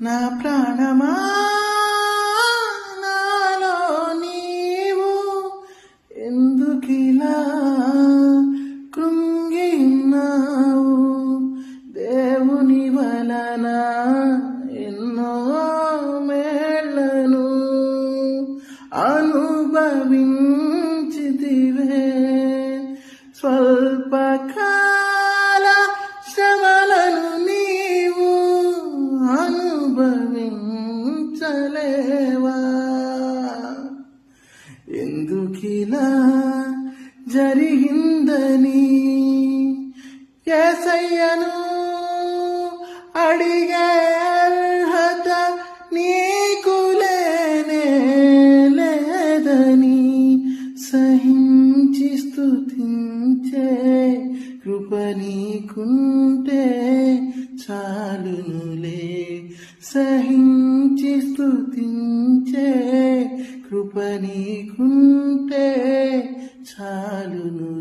నా ప్రాణమా? నాలో నీవు ఎందుకిలా కృంగిన్నావు? దేవుని వలన ఎన్నో మేళ్ళను అనుభవించితివే. స్వల్పకా అనుభవించలేవా? ఎందుకిలా జరిగిందని ఏసయ్యను అడిగే అర్హత నీకు లేనే లేదని సహించి స్థుతించే కృప నీకుంటే చాలునులే. సహించి స్థుతించే కృప నీకుంటే చాలు